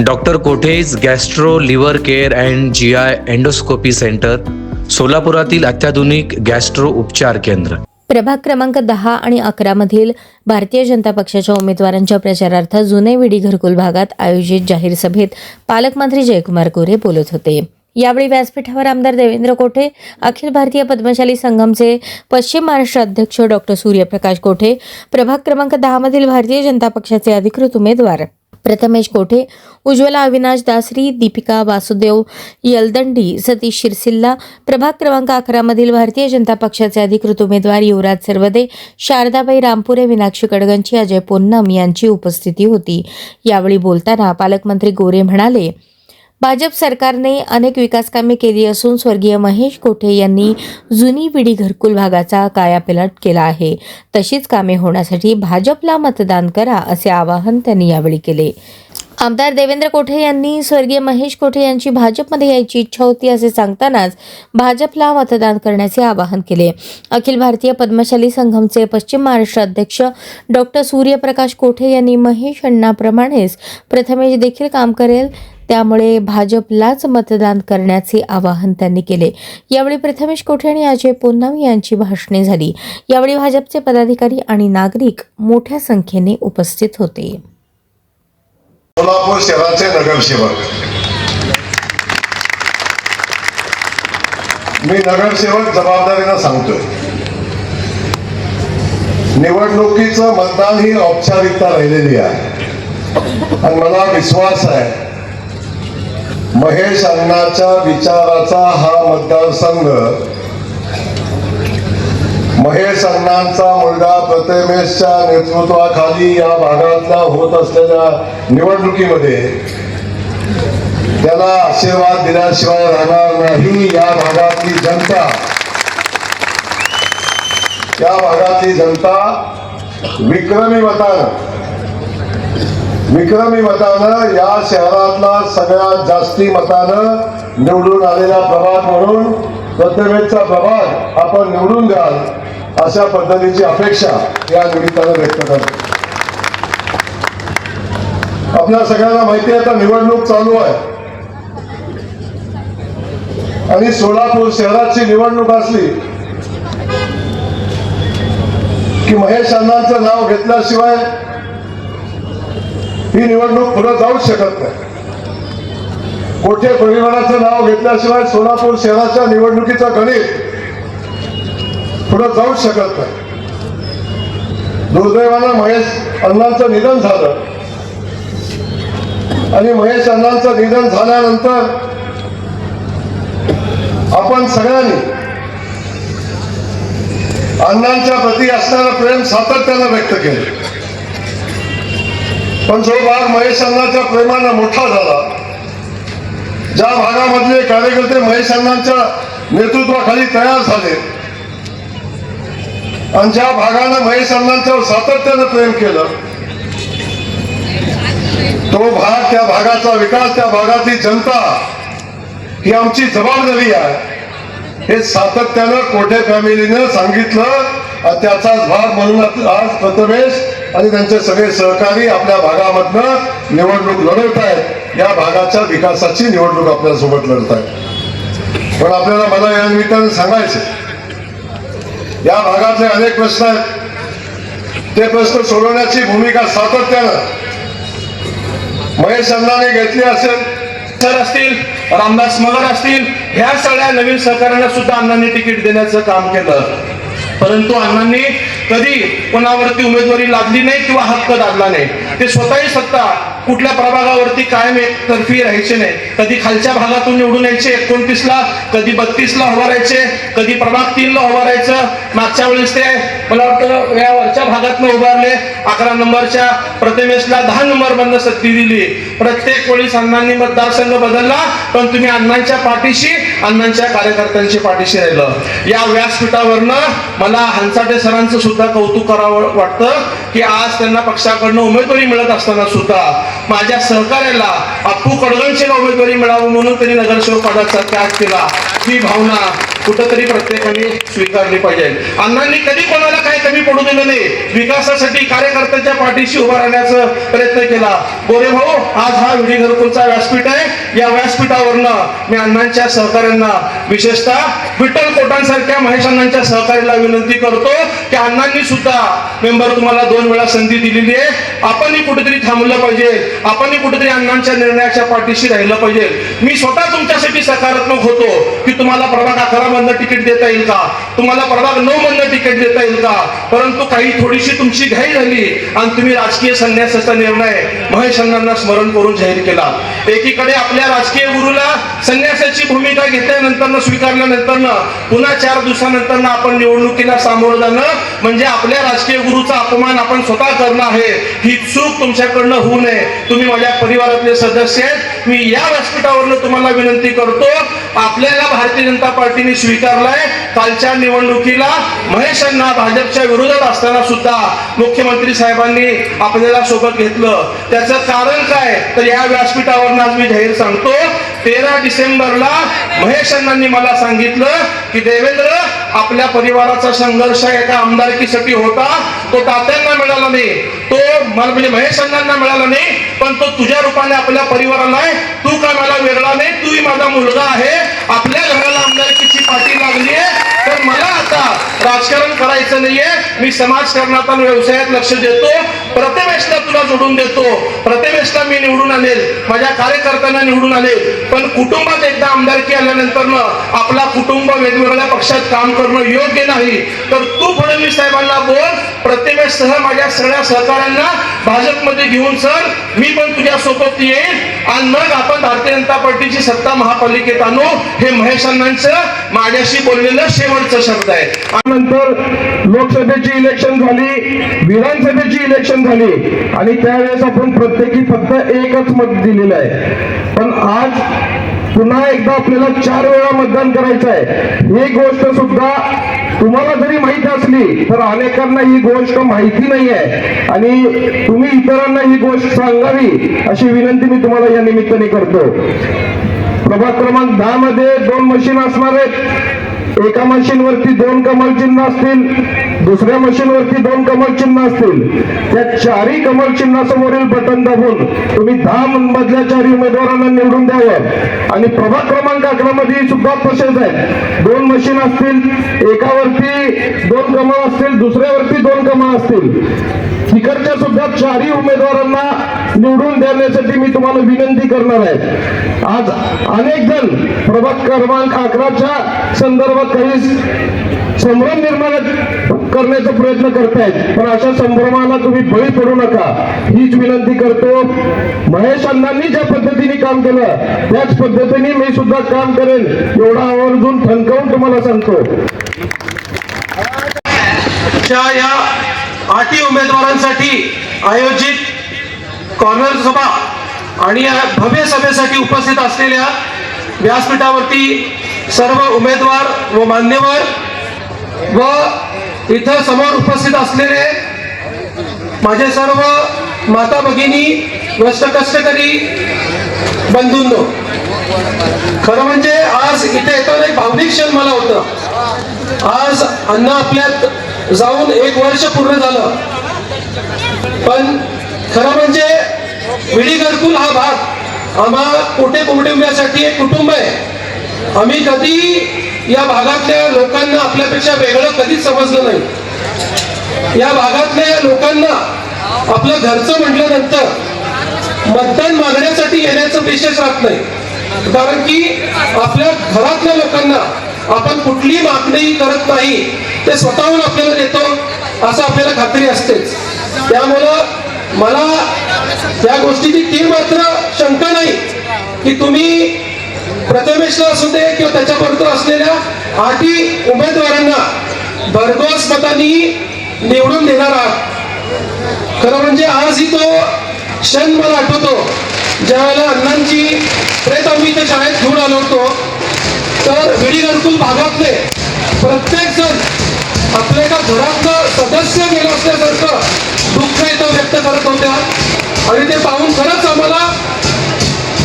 Doctor Kothej gastro liver care and G I endoscopy centre सोलापुरातील अत्याधुनिक gastro उपचार केंद्र. प्रभाग क्रमांक दहा आणि अकरा मधील भारतीय जनता पक्षाच्या उमेदवारांच्या प्रचारार्थ जुने विडी घरकुल भागात आयोजित जाहीर सभेत पालकमंत्री जयकुमार गोरे बोलत होते. यावेळी व्यासपीठावर आमदार देवेंद्र कोठे अखिल भारतीय पद्मशाली संघमचे पश्चिम महाराष्ट्र अध्यक्ष डॉक्टर सूर्यप्रकाश कोठे प्रभाग क्रमांक दहा मधील भारतीय जनता पक्षाचे अधिकृत उमेदवार प्रथमेश कोठे उज्ज्वला अविनाश दासरी दीपिका वासुदेव यलदंडी सतीश शिरसिल्ला प्रभाग क्रमांक अकरामधील भारतीय जनता पक्षाचे अधिकृत उमेदवार युवराज सर्वदे शारदाबाई रामपुरे मीनाक्षी कडगंची अजय पोन्नम यांची उपस्थिती होती. यावेळी बोलताना पालकमंत्री गोरे म्हणाले भाजप सरकारने अनेक विकासकामे केली असून स्वर्गीय महेश कोठे यांनी जुनी पिढी घरकुल भागाचा कायापालट केला आहे. तशीच कामे होण्यासाठी भाजपला मतदान करा असे आवाहन त्यांनी यावेळी केले. आमदार देवेंद्र कोठे यांनी स्वर्गीय महेश कोठे यांची भाजपमध्ये यायची इच्छा होती असे सांगतानाच भाजपला मतदान करण्याचे आवाहन केले. अखिल भारतीय पद्मशाली संघमचे पश्चिम महाराष्ट्र अध्यक्ष डॉक्टर सूर्यप्रकाश कोठे यांनी महेश अण्णाप्रमाणेच प्रथमेश देखील काम करेल त्यामुळे भाजपलाच मतदान करण्याचे आवाहन त्यांनी केले. यावेळी प्रथमेश कोठे आणि अजय पोन्नम यांची भाषणे झाली. यावेळी भाजपचे पदाधिकारी आणि नागरिक मोठ्या संख्येने उपस्थित होते. सोलापूर शहराचे नगरसेवक. मी नगरसेवक जबाबदारीनं सांगतोय. निवडणुकीचं मतदान ही औपचारिकता राहिलेली आहे. आणि मला विश्वास आहे महेश अण्णाच्या विचाराचा हा मतदारसंघ महेश अण्णांचा मुलगा प्रथमेशच्या नेतृत्वाखाली या भागातल्या होत असलेल्या निवडणुकीमध्ये त्याला आशीर्वाद दिल्याशिवाय राहणार नाही या भागातली जनता. या भागातली जनता विक्रमी मतानं विक्रमी मतानं या शहरातला सगळ्यात जास्ती मतानं निवडून आलेला प्रभाग म्हणून प्रत्येकचा प्रभाग आपण निवडून द्याल अशा पद्धतीची अपेक्षा या निमित्तानं व्यक्त करतो. आपल्या सगळ्यांना माहिती आहे आता निवडणूक चालू आहे. आणि सोलापूर शहराची निवडणूक असली की महेश अण्णांचं नाव घेतल्याशिवाय ही निवडणूक पुढे जाऊच शकत नाही. कोठे परिवाराचं नाव घेतल्याशिवाय सोलापूर शहराच्या निवडणुकीचा गणित पुढे जाऊच शकत नाही. दुर्दैवानं महेश अण्णांचं निधन झालं. आणि महेश अण्णांचं निधन झाल्यानंतर आपण सगळ्यांनी अण्णांच्या प्रती असणारं प्रेम सातत्यानं व्यक्त केलं. पण जो भाग महेश अण्णाच्या प्रेमानं मोठा झाला ज्या भागामधले कार्यकर्ते महेश अण्णांच्या नेतृत्वाखाली तयार झाले आणि ज्या भागानं महेश सातत्यानं प्रेम केलं तो भाग त्या भागाचा विकास त्या भागातली जनता ही आमची जबाबदारी आहे. हे सातत्यानं कोठे फॅमिलीनं सांगितलं त्याचाच भाग म्हणून आज प्रथमेश आणि त्यांचे सगळे सहकारी आपल्या भागामधनं निवडणूक लढवत आहेत. या भागाच्या विकासाची निवडणूक आपल्यासोबत लढत आहे पण आपल्याला मला या निमित्तानं सांगायचे या भागातले अनेक प्रश्न आहेत. ते प्रश्न सोडवण्याची भूमिका सातत्यानं महेश अण्णाने घेतली असेल. सर असतील रामदास मगर असतील ह्या सगळ्या नवीन सहकार्यांना सुद्धा अण्णांनी तिकीट देण्याचं काम केलं. परंतु अण्णांनी कधी कोणावरती उमेदवारी लादली नाही किंवा हक्क दादला नाही. ते स्वतःही सत्ता कुठल्या प्रभागावरती कायम एकतर्फी राहायचे नाही. कधी खालच्या भागातून निवडून यायचे एकोणतीसला कधी बत्तीसला उभारायचे कधी प्रभाग तीनला उभारायचं मागच्या वेळेस ते मला वाटतं या वरच्या भागातनं उभारले. अकरा नंबरच्या प्रतिमेशला दहा नंबर बंद सत्ती दिली. प्रत्येक वेळी अण्णांनी मतदारसंघ बदलला पण तुम्ही अण्णांच्या पाठीशी अण्णांच्या कार्यकर्त्यांशी पाठीशी राहिलं. या व्यासपीठावरनं मला हंसाटे सरांचं सुद्धा कौतुक करावं वाटतं की आज त्यांना पक्षाकडनं उमेदवारी मिळत असताना सुद्धा माझ्या सहकार्याला अप्पू कडगणशीला उमेदवारी मिळावं म्हणून त्यांनी नगरसेवक पदाचा त्याग केला. ही भावना कुठंतरी प्रत्येकाने स्वीकारली पाहिजे. अण्णांनी कधी कोणाला काही कमी पडू दिलं नाही. विकासासाठी कार्यकर्त्यांच्या पाठीशी उभा राहण्याचा प्रयत्न केला. गोरे भाऊ आज हा विधी घरकुलचा व्यासपीठ आहे. या व्यासपीठावरनं मी अण्णांच्या सहकाऱ्यांना विशेषतः विठ्ठल कोटांसारख्या महेश अण्णांच्या सहकार्याला विनंती करतो की अण्णांनी सुद्धा मेंबर तुम्हाला दोन वेळा संधी दिलेली आहे. आपणही कुठेतरी थांबलं पाहिजे. आपणही कुठेतरी अण्णांच्या निर्णयाच्या पाठीशी राहिलं पाहिजे. मी स्वतः तुमच्यासाठी सकारात्मक होतो की तुम्हाला प्रभाग अकरा मधनं तिकीट देता येईल का? तुम्हाला प्रभाग नऊ मधनं तिकीट देता येईल का? परंतु काही थोडीशी तुमची घाई झाली आणि तुम्ही राजकीय संन्यासाचा निर्णय महेश अण्णांना स्मरण करून जाहीर केला. एकीकडे आपल्या राजकीय गुरुला संन्यासाची भूमिका घेतल्यानंतर स्वीकारल्यानंतर पुन्हा चार दिवसानंतर आपण निवडणुकीला सामोरं जाणं म्हणजे आपल्या राजकीय गुरुचा अपमान आपण स्वतः करणं आहे ही चूक तुमच्याकडनं होऊ नये. तुम्ही माझ्या परिवारातले सदस्य आहेत. मी या व्यासपीठावरनं तुम्हाला विनंती करतो आपल्याला भारतीय जनता पार्टीने स्वीकारलाय. कालच्या निवडणुकीला महेश अण्णा भाजपच्या विरोधात असताना सुद्धा मुख्यमंत्री साहेबांनी आपल्याला सोबत घेतलं. त्याचं कारण काय? तर या व्यासपीठावर आज मी जाहीर सांगतो तेरा डिसेंबरला महेश अण्णांनी मला सांगितलं की देवेंद्र आपल्या परिवाराचा संघर्ष एका आमदारकीसाठी होता. तो तात्यांना मिळाला नाही. तो मला म्हणजे महेश अण्णांना मिळाला नाही पण तो तुझ्या रूपाने आपल्या परिवाराला आहे. तू का मला वेगळा नाही? तूही माझा मुलगा आहे. आपल्या घराला आमदारकीची पाठी लागली आहे. तर मला आता राजकारण करायचं नाहीये. मी समाजकारणात आणि व्यवसायात लक्ष देतो प्रथमेशला तुला जोडून देतो. प्रथमेशला मी निवडून आणेल. माझ्या कार्यकर्त्यांना निवडून आणेल. पण कुटुंबात एकदा आमदारकी आल्यानंतर आपला कुटुंब वेगवेगळ्या पक्षात काम करणं योग्य नाही. तर तू फडणवीस साहेबांना बोल. प्रतिमेश सह माझ्या सगळ्या सहकाऱ्यांना भाजपमध्ये घेऊन सर मी पण तुझ्या सोबत येईल. आणि मग आपण भारतीय जनता पार्टीची सत्ता महापालिकेत आणू. हे महेश अण्णांचं माझ्याशी बोललेलं शेवटचं शब्द आहे. त्यानंतर लोकसभेची इलेक्शन झाली विधानसभेची इलेक्शन झाली आणि त्यावेळेस आपण प्रत्येकी फक्त एकच मत दिलेलं आहे. पण आज पुन्हा एकदा आपल्याला चार वेळा मतदान करायचं आहे. ही गोष्ट सुद्धा तुम्हाला जरी माहीत असली तर अनेकांना ही गोष्ट माहिती नाही आहे आणि तुम्ही इतरांना ही गोष्ट सांगावी अशी विनंती मी तुम्हाला या निमित्ताने करतो. प्रभाग क्रमांक दहा मध्ये दोन मशीन असणार आहेत. एका मशीनवरती दोन कमल चिन्ह असतील. दुसऱ्या मशीनवरती दोन कमल चिन्ह असतील. त्या चारही कमल चिन्हासमोरील बटन दाबून तुम्ही दहा मधल्या चारही उमेदवारांना निवडून द्यावं. आणि प्रभाग क्रमांक अकरा मध्ये सुद्धा तसेच आहे. दोन मशीन असतील एकावरती दोन कमळ असतील दुसऱ्यावरती दोन कमळ असतील. तिकडच्या सुद्धा चारही उमेदवारांना निवडून देण्यासाठी मी तुम्हाला विनंती करणार आहे. आज अनेक जण प्रभाग क्रमांक अकराच्या संदर्भात काही संभ्रम निर्माण करण्याचा प्रयत्न करतायत. पण अशा संभ्रमाला तुम्ही बळी पडू नका. हीच विनंती करतो. महेश अण्णांनी ज्या पद्धतीने काम केलं त्याच पद्धतीने मी सुद्धा काम करेन. एवढा आवर्जून ठणकावून तुम्हाला सांगतो. च्या या आठी उमेदवारांसाठी आयोजित कॉर्नर सभा आणि या भव्य सभेसाठी उपस्थित असलेल्या व्यासपीठावरती सर्व उमेदवार व मान्यवर व इथं समोर उपस्थित असलेले माझे सर्व माता भगिनी व कष्टकरी बंधूंनो खरं म्हणजे आज इथे येताना एक भावनिक क्षण मला होतं. आज अन्न आपल्यात जाऊन एक वर्ष पूर्ण झालं. पण खरं म्हणजे विडी घरकुल हा भाग आम्हा कोठे कुटुंबासाठी एक कुटुंब आहे. आम्ही कधी या भागातल्या लोकांना आपल्यापेक्षा वेगळं कधीच समजलं नाही. या भागातल्या लोकांना आपलं घरचं म्हटल्यानंतर मतदान मागण्यासाठी येण्याचं विशेष राहत नाही. कारण की आपल्या घरातल्या लोकांना आपण कुठली मागणी करत नाही ते स्वतःहून आपल्याला देतो असं आपल्याला खात्री असतेच. त्यामुळं मला या गोष्टीची तीन मात्र शंका नाही की तुम्ही प्रथमेशला असू दे किंवा त्याच्याबरोबर असलेल्या आठी उमेदवारांना भरघोस मतांनी निवडून देणार आहात. खरं म्हणजे आजही तो क्षण मला आठवतो ज्यावेळेला अण्णांची प्रेत आम्ही इथे शाळेत घेऊन आलो होतो. तर विडी घरकुल भागातले प्रत्येक जण आपल्या एका घरातलं सदस्य गेलं असल्यासारखं दुःख इथं व्यक्त करत होत्या. आणि ते पाहून खरंच आम्हाला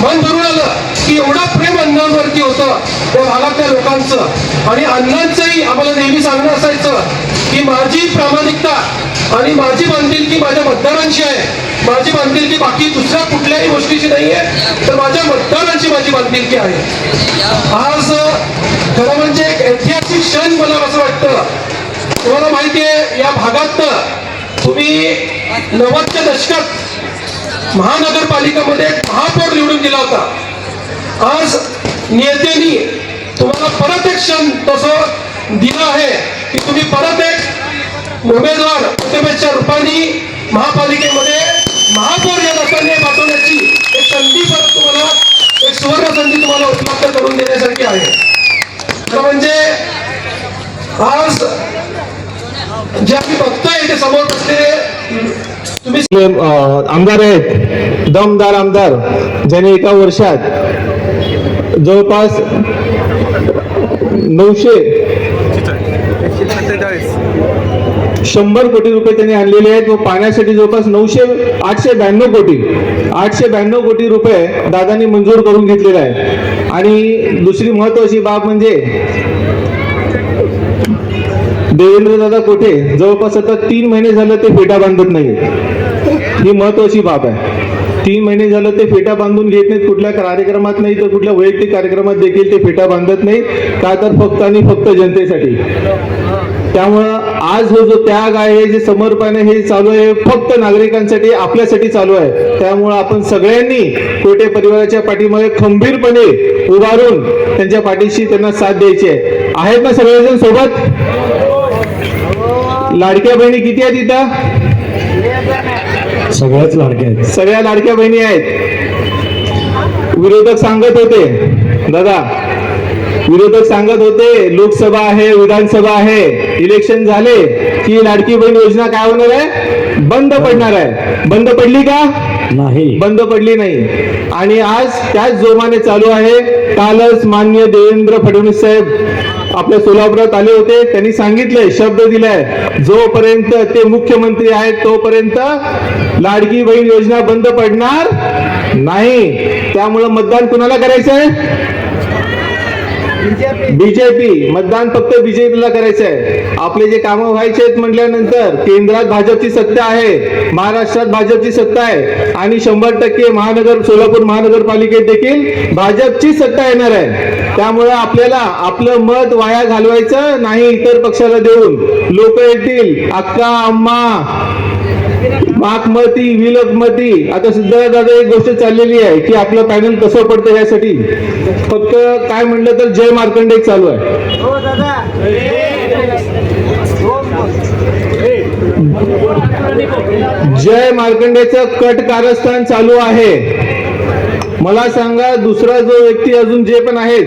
मन भरून आलं. की एवढं प्रेम अण्णांवरती होतं त्या भागातल्या लोकांचं. आणि अण्णांचंही आम्हाला नेहमी सांगणं असायचं की माझी प्रामाणिकता आणि माझी बांधिलकी माझ्या मतदारांची आहे. माझी बांधिलकी बाकी दुसऱ्या कुठल्याही गोष्टीची नाही आहे तर माझ्या मतदारांची माझी बांधिलकी आहे. आज खरं म्हणजे एक ऐतिहासिक क्षण मला असं वाटतं. तुम्हाला माहिती आहे या भागात तुम्ही नव्वदच्या दशकात महानगरपालिकेमध्ये महापौर निवडून दिला होता. आज नेत्यांनी तुम्हाला परत एक क्षण तसं दिलं आहे की तुम्ही परत एक उमेदवार प्रतिमेच्या रूपाने महापालिकेमध्ये महापौर या लोकांनी पाठवण्याची एक संधी परत तुम्हाला एक सुवर्ण संधी तुम्हाला उपलब्ध करून देण्यासारखी आहे. तर म्हणजे आज जे आम्ही बघतोय ते समोर बसलेले तुम्ही आमदार आहेत दमदार आमदार ज्याने एका वर्षात जवळपास नऊशे शंभर कोटी रुपये त्यांनी आणलेले आहेत. व पाण्यासाठी जवळपास नऊशे आठशे ब्याण्णव कोटी आठशे ब्याण्णव कोटी रुपये दादांनी मंजूर करून घेतलेले आहे आणि दुसरी महत्वाची बाब म्हणजे देवेंद्र दादा कोठे? जवळपास आता तीन महिने झालं ते फेटा बांधत नाही ही महत्वाची बाब आहे. तीन महिने झालं ते फेटा बांधून घेत नाहीत कुठल्या कार्यक्रमात नाही तर कुठल्या वैयक्तिक कार्यक्रमात देखील ते फेटा बांधत नाही का तर फक्त आणि फक्त जनतेसाठी. त्यामुळं आज हो जो त्याग आहे जे समर्पण आहे हे चालू आहे. फक्त नागरिकांसाठी आपल्यासाठी चालू आहे. त्यामुळं आपण सगळ्यांनी कोटे परिवाराच्या पाठीमध्ये खंबीरपणे उभारून त्यांच्या पाठीशी त्यांना साथ द्यायची आहे. आहेत ना सगळेजण सोबत? लाडक्या बहिणी किती आहेत इथं? सगळ्याच लाडके आहेत. सगळ्या लाडक्या बहिणी आहेत. विरोधक सांगत होते दादा विरोधक सांगत होते लोकसभा आहे विधानसभा आहे इलेक्शन झाले की लाडकी बहीण योजना काय होणार आहे? बंद पडणार आहे. बंद पडली का? नाही. बंद पडली नाही. आणि आज त्याच जोमाने चालू आहे कालच मान्य देवेंद्र फडणवीस साहेब आपल्या सोलापुरात आले होते त्यांनी सांगितलंय शब्द दिलाय. जोपर्यंत ते मुख्यमंत्री आहेत तोपर्यंत लाडकी बहीण योजना बंद पडणार नाही. त्यामुळं मतदान कुणाला करायचंय? बीजेपी मतदान फक्त बीजेपीला करायचं आहे. आपले जे कामं व्हायचे आहेत म्हटल्यानंतर केंद्रात भाजपची सत्ता आहे महाराष्ट्रात भाजपची सत्ता आहे आणि शंभर टक्के महानगर सोलापूर महानगरपालिकेत देखील भाजपची सत्ता येणार आहे. त्यामुळे आपल्याला आपलं मत वाया घालवायचं नाही इतर पक्षाला देऊन. लोक येतील अक्का अम्मा माकमती विलकमती. आता सुद्धा दादा एक गोष्ट चाललेली आहे की आपलं पॅनल कसं पडतं यासाठी? फक्त काय म्हणलं तर जय मार्कंडे चालू आहे. जय मार्कंडेचं कट कारस्थान चालू आहे. मला सांगा दुसरा जो व्यक्ती अजून जे पण आहेत